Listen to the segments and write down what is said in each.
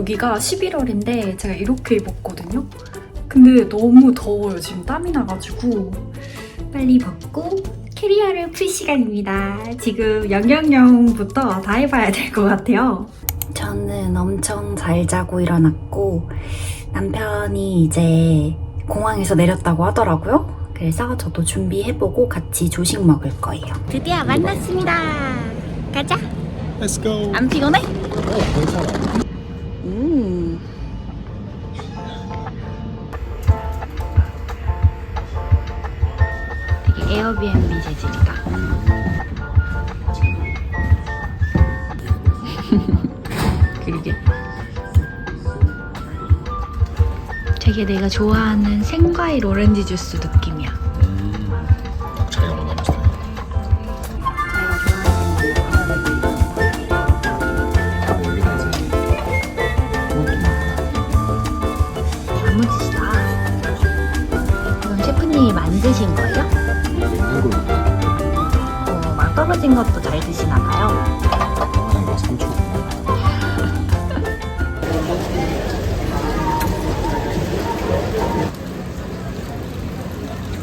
여기가 11월인데 제가 이렇게 입었거든요. 근데 너무 더워요. 지금 땀이 나가지고 빨리 벗고 캐리어를 풀 시간입니다. 지금 영영영부터 다 해봐야 될 것 같아요. 저는 엄청 잘 자고 일어났고 남편이 이제 공항에서 내렸다고 하더라고요. 그래서 저도 준비해보고 같이 조식 먹을 거예요. 드디어 만났습니다. 가자. Let's go 안 피곤해? 어 괜찮아 되게 내가 좋아하는 생과일 오렌지 주스 느낌이야. 딱 자기가 원하는 스타일 여기다 이제 야무지시다. 이건 셰프님이 만드신 거예요? 한국 어, 막 떨어진 것도 잘 드시나 봐요.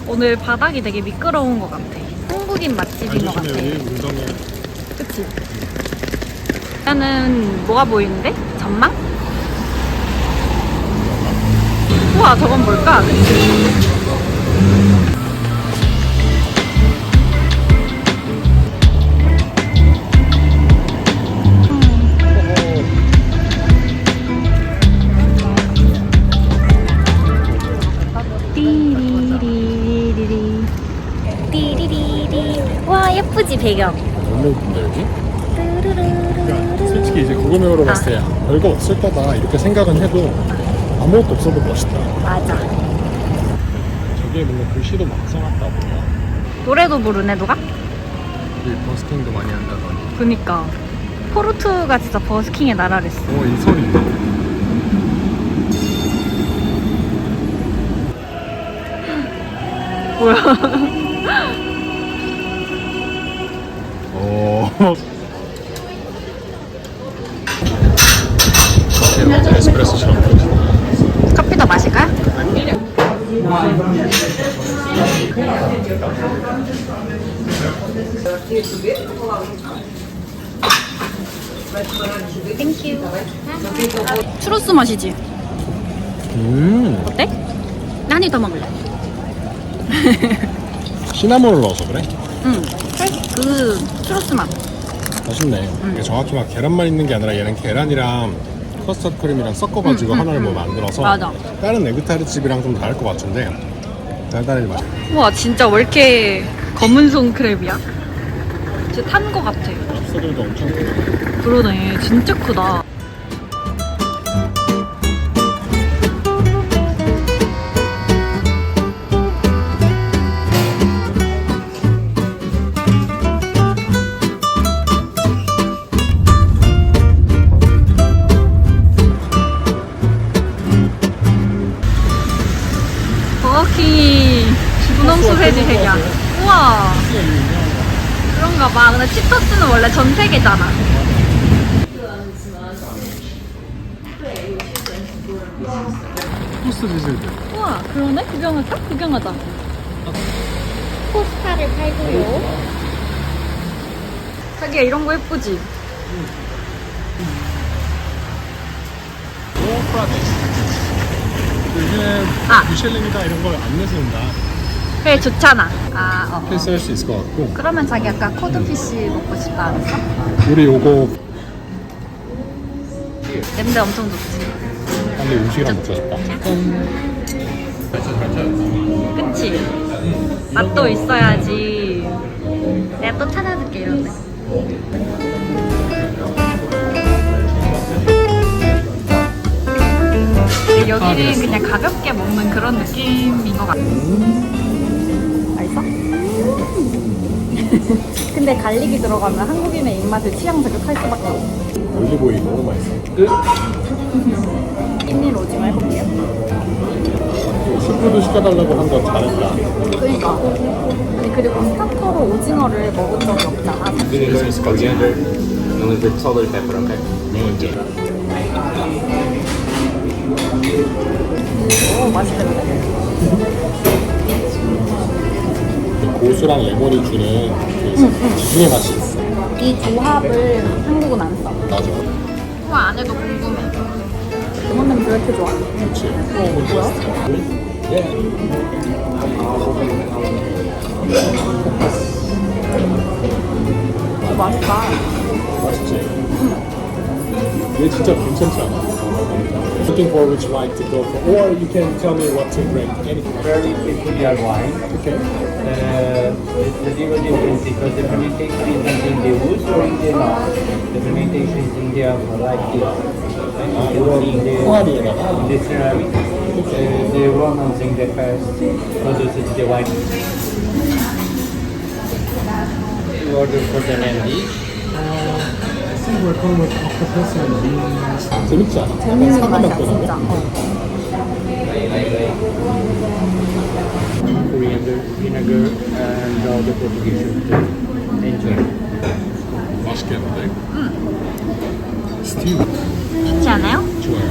오늘 바닥이 되게 미끄러운 것 같아. 한국인 맛집인 것 같아. 운동에 그치? 일단은 뭐가 보이는데? 전망? 우와 저건 뭘까? 띠리 와 예쁘지 배경. 너무 예쁜데 여기? 그러니까 솔직히 이제 구글맵으로 봤을 때 별거 없을 거다 이렇게 생각은 해도 아무것도 없어도 멋있다. 맞아. 저게 뭔가 글씨도 막 써놨다 보면. 노래도 부르네 누가? 여기 버스킹도 많이 한다더니. 그니까. 포르투가 진짜 버스킹의 나라랬어 어이 소리. 뭐야 에스프레소처럼 커피 더 마실까요? 땡큐 추로스 맛이지? 음 어때? 난이 더 먹을래 시나몬을 넣어서 그래? 응. 그 추로스 맛 맛있네 이게 정확히 막 계란만 있는 게 아니라 얘는 계란이랑 커스터드 크림이랑 섞어가지고 음, 음, 하나를 뭐 음. 만들어서 맞아. 다른 에그타르트 집이랑 좀 다를 것 같은데 달달하게 맛 우와 진짜 왜 이렇게 검은 송 크랩이야? 진짜 탄 거 같아 랍스터들도 엄청 크네 그러네 진짜 크다 소세지 색이야 우와 그런가 봐. 근데 치토스는 원래 전 세계잖아. 토스트 디젤들 우와, 그러네? 구경할까? 구경하자. 포스타를 팔고요. 자기야, 이런 거 예쁘지? 오프라데스 요즘에 아. 미슐랭이다 이런 걸 안 내세운다 그래 좋잖아. 아 어. 패스할 수 있을 것 같고 그러면 자기 아까 코드피쉬 먹고 싶다 안 했어? 우리 요거 냄새 엄청 좋지. 빨리 음식이랑 먹고 싶다 그치? 맛도 있어야지. 내가 또 찾아줄게 이런데. 여기는 그냥 가볍게 먹는 그런 느낌인 것 같아. 근데 갈릭이 들어가면 한국인의 입맛을 취향 저격할 수밖에 없어. 올리브오일 너무 맛있어 깻잎 오징어 해볼게요. 슈프도 시켜달라고 한 거 잘했다 그러니까. 아니, 그리고 스타터로 오징어를 먹은 적이 없잖아. Vinegar is coriander the pepper, okay? 이제 오, 맛있겠네. 고수랑 레몬이 주는 그 지중해 맛이 있어 이 조합을 한국은 안 써. 맞아 우와, 안에도 궁금해. 레몬 냄새 왜 이렇게 좋아? 그렇지 뭐야? 오, 맛있다. 맛있지? 얘 진짜 괜찮지 않아? looking for, which wine to go for? Or you can tell me what to drink. Anything. Very peculiar wine. Okay. Uh, the different things. because the fermentation is in the wood or in the log. The fermentation is in the like this. The, in the ceramic. Uh, the Romans in the past produced the wine. You order for the land main dish. 재밌지 않아? 재밌는 맛이야, 사과맛 진짜. 어. coriander, vinegar, and all the Portuguese to enjoy. 맛있겠는데? 스티브 좋지 않아요? 좋아요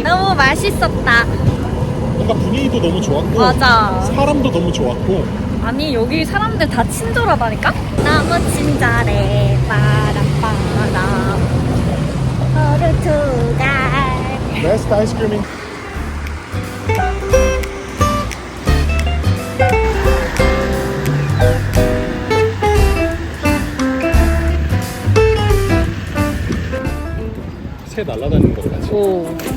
오. 너무 맛있었다. 뭔가 분위기도 너무 좋았고 맞아. 사람도 너무 좋았고 아니, 여기 사람들 다 친절하다니까? 너무 친절해. 빠람빠람. 포르투갈. 베스트 아이스크림인 새 날아다니는 것 같이 오.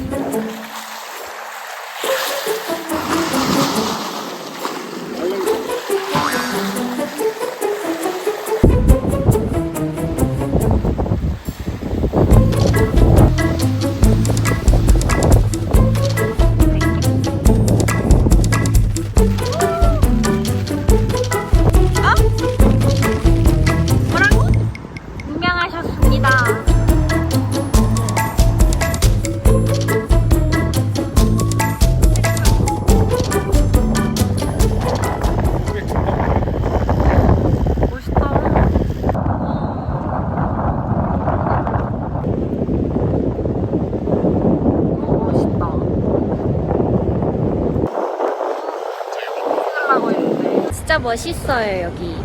멋있어요, 여기.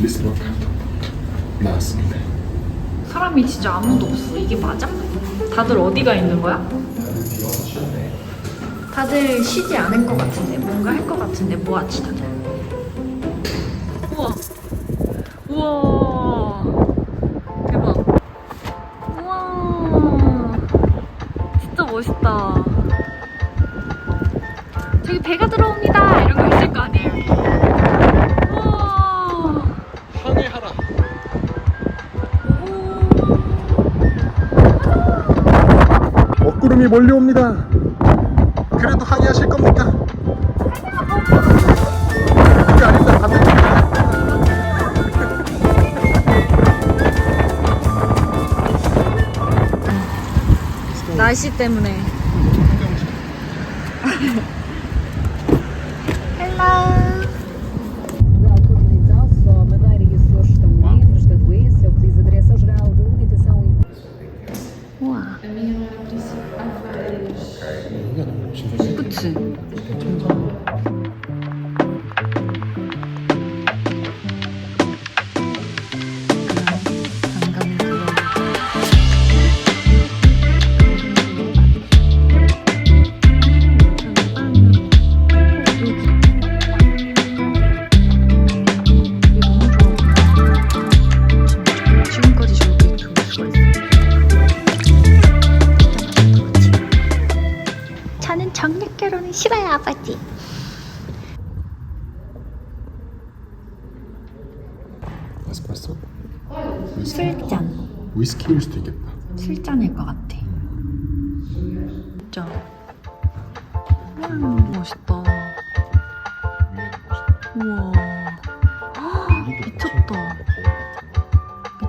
리스트로 나왔습니다 사람이 진짜 아무도 없어. 이게 맞아? 다들 어디가 있는 거야? 다들 쉬지 않을 것 같은데 뭔가 할 것 같은데 뭐하지 다들? 몰려옵니다 그래도 항해하실 겁니까? 그게 아닙니다 반대입니다 날씨 때문에. 그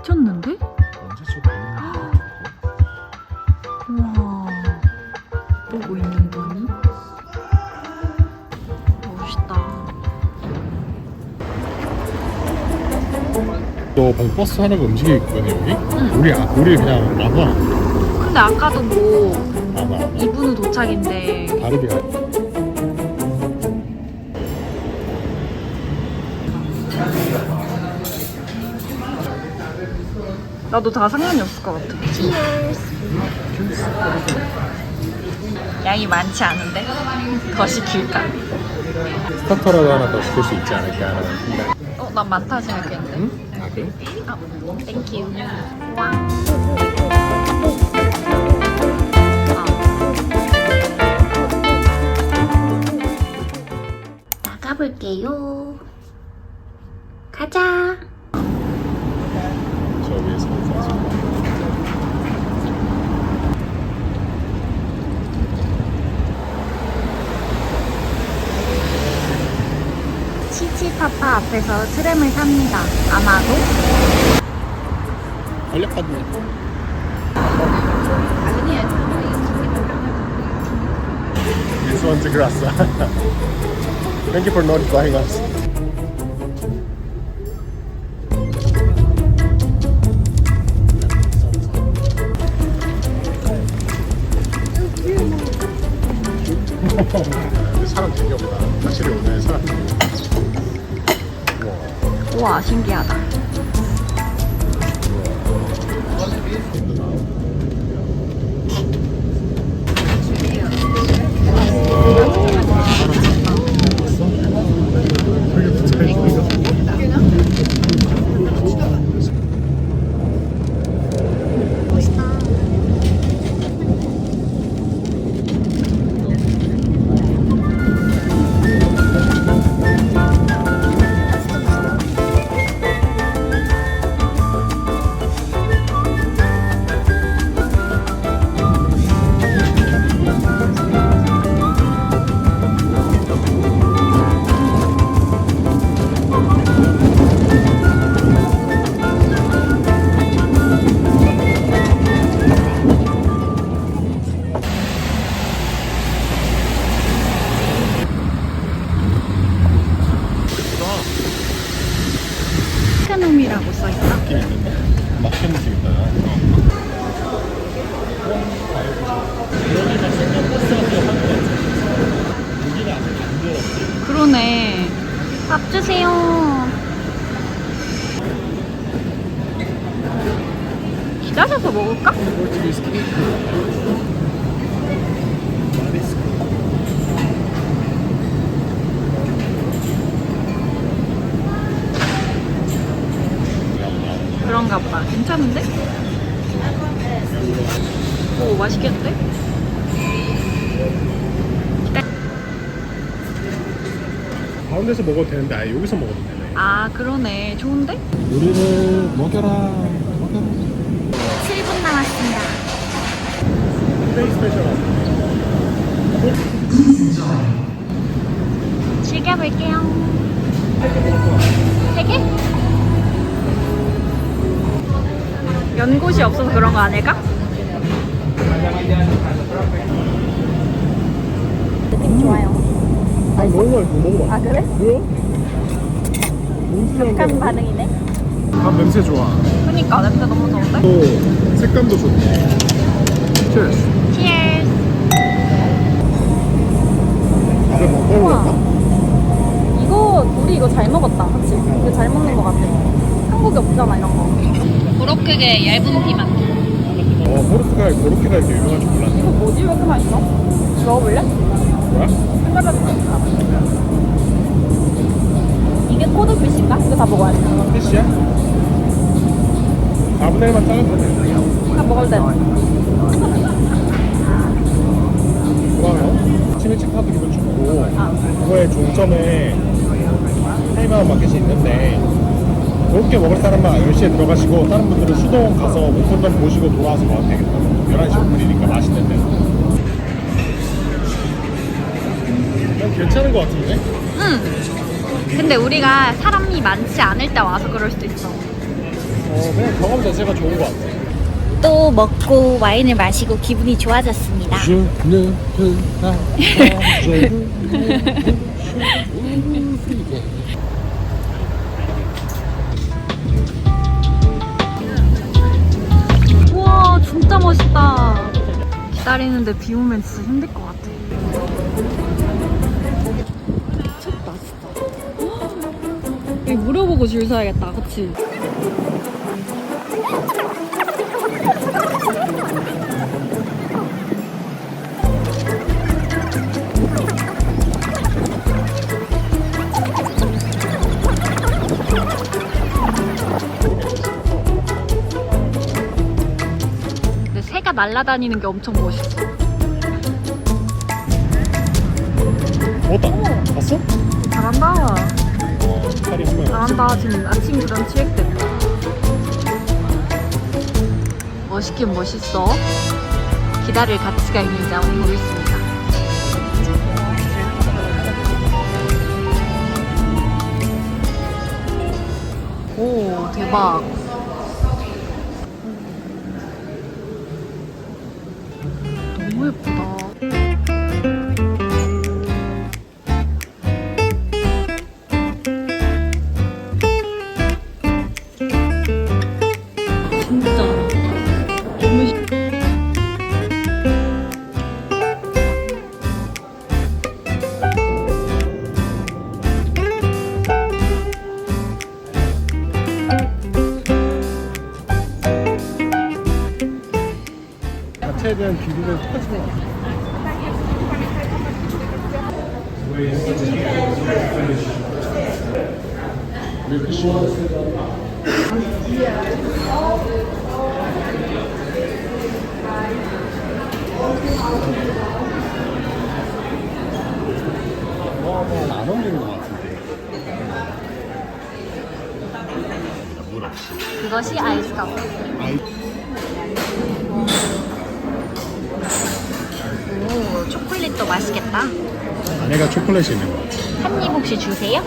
미쳤는데? 언제 좀 우와. 보고 있는 분이? 멋있다. 너 방금 버스 하나가 움직이고 있거든 여기? 우리 아, 우리 그냥 나가 근데 아까도 뭐 나가 2분 후 도착인데 다르게 가. 나도 다 상관이 없을 것 같아. 양이 많지 않은데 더 시킬까? 스타터라도 하나 더 시킬 수 있지 않을까 하는 생각. 어, 난 많다 생각했는데. 응? 아 그래? 아, 땡큐. 나가볼게요 가자. 치치파파 앞에서 트램을 탑니다. 아마도 알려받네. This one's a grassa. Thank you for notifying us. 사람 되게 없다. 확실히 오늘 사람. 우와. 우와 신기하다. 스카놈이라고 써있다. 느낌 있는데? 막힌 느낌 있다. 그러네. 밥 주세요. 기다려서 먹을까? 포르투기스 케이크. 마리스코. 그런가 보다. 괜찮은데? 오, 맛있겠는데? 가운데서 먹어도 되는데 아예 여기서 먹어도 되네. 아, 그러네. 좋은데? 우리를 먹여라. 먹여라. 7분 남았습니다 스테이 스페셜. 즐겨볼게요 3개? 연곳이 없어서 그런 거 아닐까? 느낌 좋아요. 아니 너무 맛있어. 먹어봐. 아, 그래? 뭐야? 약간 반응이네. 밥 냄새 좋아. 그니까, 냄새 너무 좋은데? 또 색감도 좋네. Cheers. Cheers! 다들 먹어볼까? 이거, 우리 이거 잘 먹었다. 그치? 이거 잘 먹는 거 같아. 한국에 없잖아, 이런 거. 그렇게 얇은 피만. 어, 포르투갈 고로케가 이렇게 유명한 줄 몰랐네. 이거 뭐지? 왜 이렇게 맛있어? 먹어볼래? 뭐야? 생각해볼까? 이게 코드핏인가? 이거 다 먹어야 돼. 피시야? 4분의 1만 잘라도 돼. 다 먹을 때. 좋아요. 일찍 타도 기분 좋고 그거의 종점에 타이마운 마켓이 있는데 그렇게 먹을 사람만 10시에 들어가시고 다른 분들은 수동 가서 목돈점 보시고 돌아와서 먹으면 되겠다 11시 오픈이니까 맛있는 데 그냥 괜찮은 것 같은데? 응. 근데 우리가 사람이 많지 않을 때 와서 그럴 수도 있어. 어, 그냥 경험 자체가 좋은 것 같아 또 먹고 와인을 마시고 기분이 좋아졌습니다. 진짜 멋있다. 기다리는데 비 오면 진짜 힘들 것 같아. 미쳤다 진짜. 이거 물어보고 줄 서야겠다, 그치? 날아다니는 게 엄청 멋있어. 먹었다 봤어? 잘한다. 어, 잘한다. 지금 아침 브런치 획됐다. 멋있긴 멋있어. 기다릴 가치가 있는지 한번 보겠습니다. 오, 대박. 너무 예쁘다. 물 없이 그것이 아이스 커피. 아이 오, 초콜릿도 맛있겠다. 안에가 초콜릿이 있는 것 같아 한입 혹시 주세요?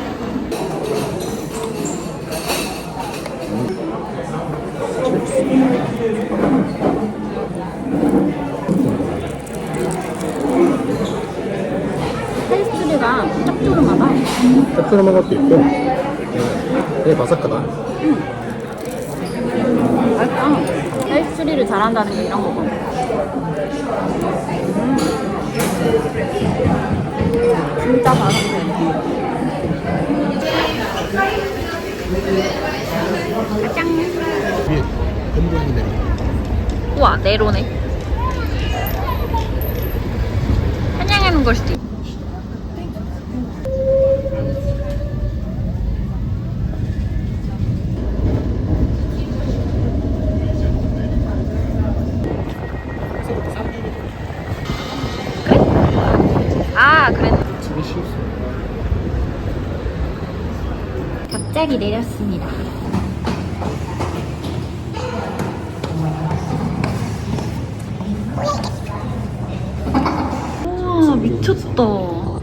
페스트리가 짭조름하다. 짭조름한 것도 있고 되게 바삭하다 맛 페스트리를 잘한다는 게 이런 거고. 음. 진짜 바삭해. 내려 우와, 네로네. 갑자기 내렸습니다. 우와, 미쳤다.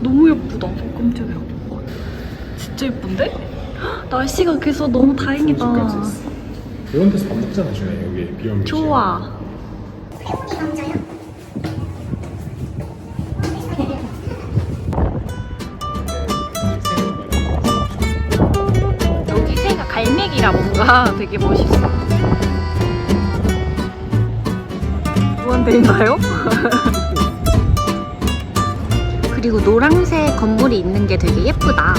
너무 예쁘다. 깜짝이야. 진짜 예쁜데? 헉, 날씨가 그래서 너무 다행이다. 이런 데서 밥 먹잖아 중에 여기 비염 좋아. 뭔가 되게 멋있어. 무한대인가요? 그리고 노란색 건물이 있는 게 되게 예쁘다.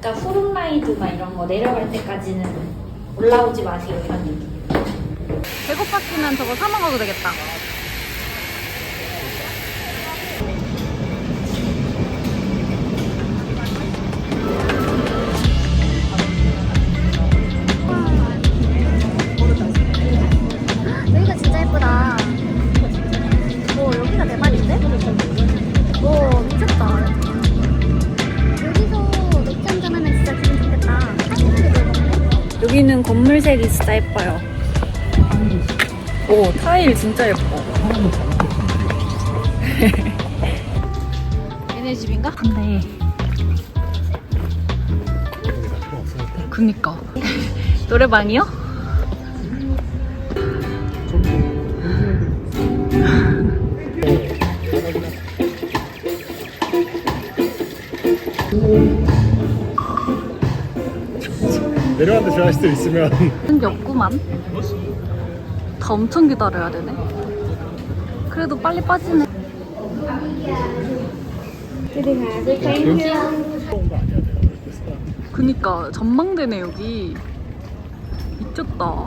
그러니까 후룸라이드나 이런 거 내려갈 때까지는 올라오지 마세요 이런 얘기. 배고팠으면 저거 사 먹어도 되겠다. 건물색이 진짜 예뻐요. 오, 타일 진짜 예뻐. 얘네 집인가? 근데 그니까 노래방이요? 내려가는데 좋아하실 수 있으면 없구만. 다 엄청 기다려야 되네. 그래도 빨리 빠지네. 그니까 전망대네 여기. 미쳤다.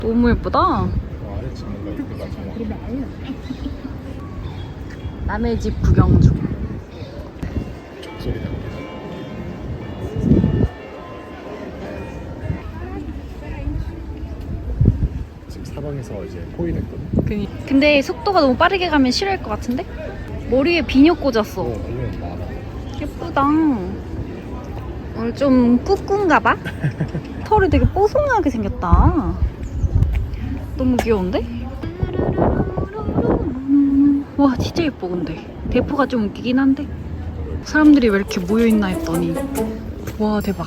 너무 예쁘다. 남의 집 구경 중. 사방에서 이제 포위됐거든 그니. 근데 속도가 너무 빠르게 가면 싫어할 것 같은데? 머리에 비녀 꽂았어. 어 많아 예쁘다. 오늘 좀 꾸꾸인가 봐? 털이 되게 뽀송하게 생겼다. 너무 귀여운데? 와, 진짜 예뻐, 근데. 대포가 좀 웃기긴 한데. 사람들이 왜 이렇게 모여있나 했더니. 와, 대박.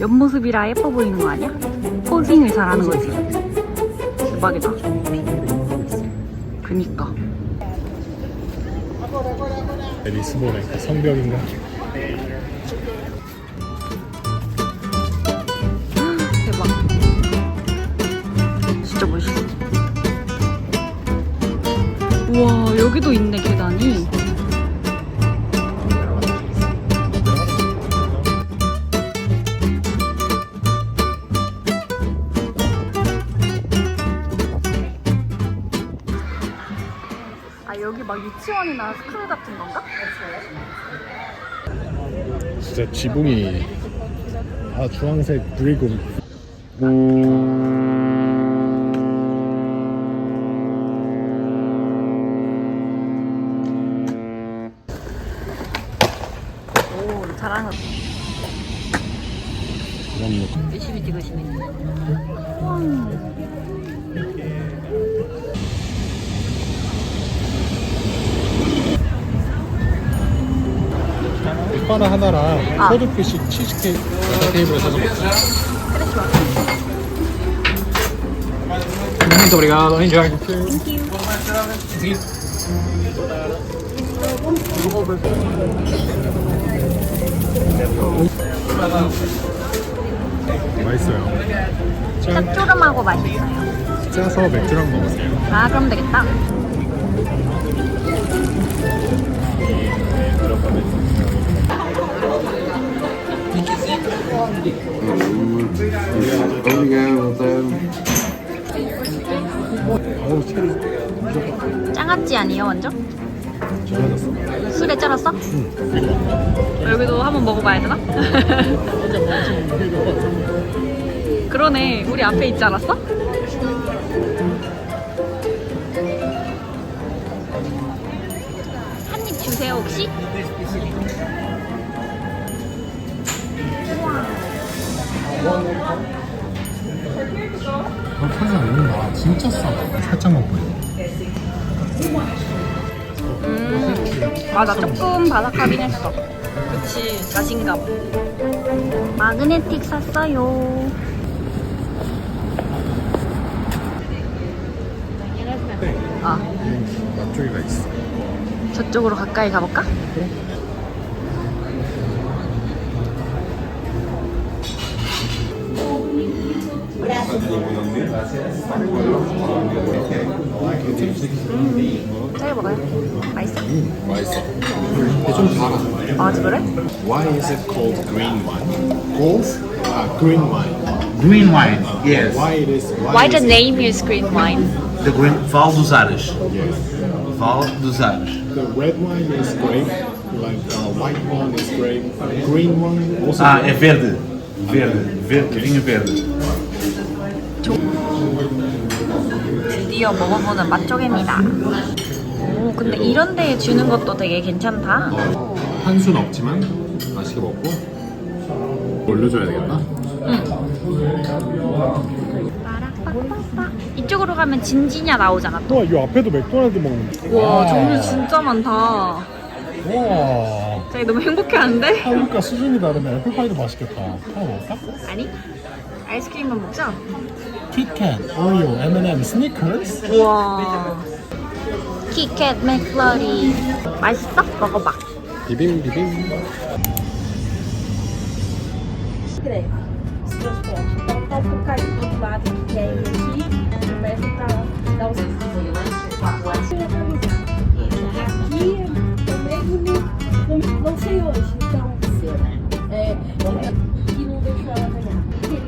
옆모습이라 예뻐 보이는 거 아니야? 포징을 잘하는 거지. 대박이다. 그니까. 리스본의 그 성벽인가 유치원이나 스쿨 같은 건가? 진짜 지붕이 다 주황색 브리금 바나 하나랑 아. 소드피쉬 치즈케이크 테이블에서 먹자 Muito obrigado, enjoy. 맛있어요. 짠, 짭조름하고 맛있어요. 짜서 맥주랑 먹으세요. 아, 그럼 되겠다. 체리 짱아찌 아니에요, 완전? 술에 쩔었어? 여기도 한번 먹어봐야 되나? 그러네. 우리 앞에 있지 않았어? 한 입 주세요, 혹시? 어, 편이 안 먹는다. 진짜 싸다. 살짝만 보여. 음, 맞아. 조금 바삭하긴 했어. 그치, 자신감. 마그네틱 샀어요. 아, 맛조개가 있어. 저쪽으로 가까이 가볼까? 음, 짜게 먹어요. 맛있어? 맛있어. 근데 좀 달아. 아, 그래? Why is it called green wine? Gold? Ah, green wine. Green wine, yes. Why it is? Why, Why is the it- name is green wine? The green Val dos Ares. Yes. Val dos Ares. The red wine is grape. Like uh, white one is grape. Green one also. Ah, é grape. verde. Verde. Verde. Vinho verde. 드디어 먹어보는 맛조개입니다. 오, 근데 이런 데에 주는 것도 되게 괜찮다. 한순 없지만 맛있게 먹고 올려줘야 되겠다. 이쪽으로 가면 진지냐 나오잖아. 와, 이 앞에도 맥도날드 먹는. 와 종류 진짜 많다. 와. 저희 너무 행복해하는데? 하니까 수준이 다르네. 애플파이도 맛있겠다. 하나 먹을까? 아니 아이스크림만 먹자. 키캣, 오리오, M&M, 스니커스. 우와. 키캣 맥플러리. 맛있어? 먹어봐. 비빔 비빔. os transportes. Então tá um bocadinho do outro lado que é aqui, começa pra dar os Aqui também não, não sei hoje, então. É,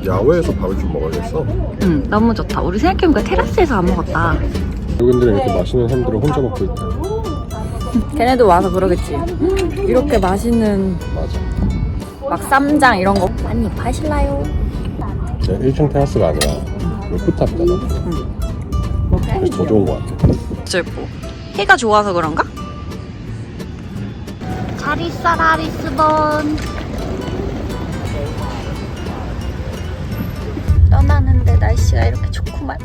야외에서 밥을 좀 먹어야겠어. 응 너무 좋다. 우리 생각해보니까 테라스에서 안 먹었다. 외국인들은 이렇게 맛있는 사람들을 혼자 먹고 있다. 걔네도 와서 그러겠지. 이렇게 맛있는 맞아. 막 쌈장 이런 거 많이 파실라요? 1층 테라스가 아니라 루프탑이잖아. 그래서 더 좋은 것 같아. 짧고 해가 좋아서 그런가? 잘 있어라 리스본. 날씨가 이렇게 좋구만.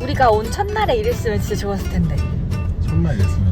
우리가 온 첫날에 이랬으면 진짜 좋았을 텐데. 어.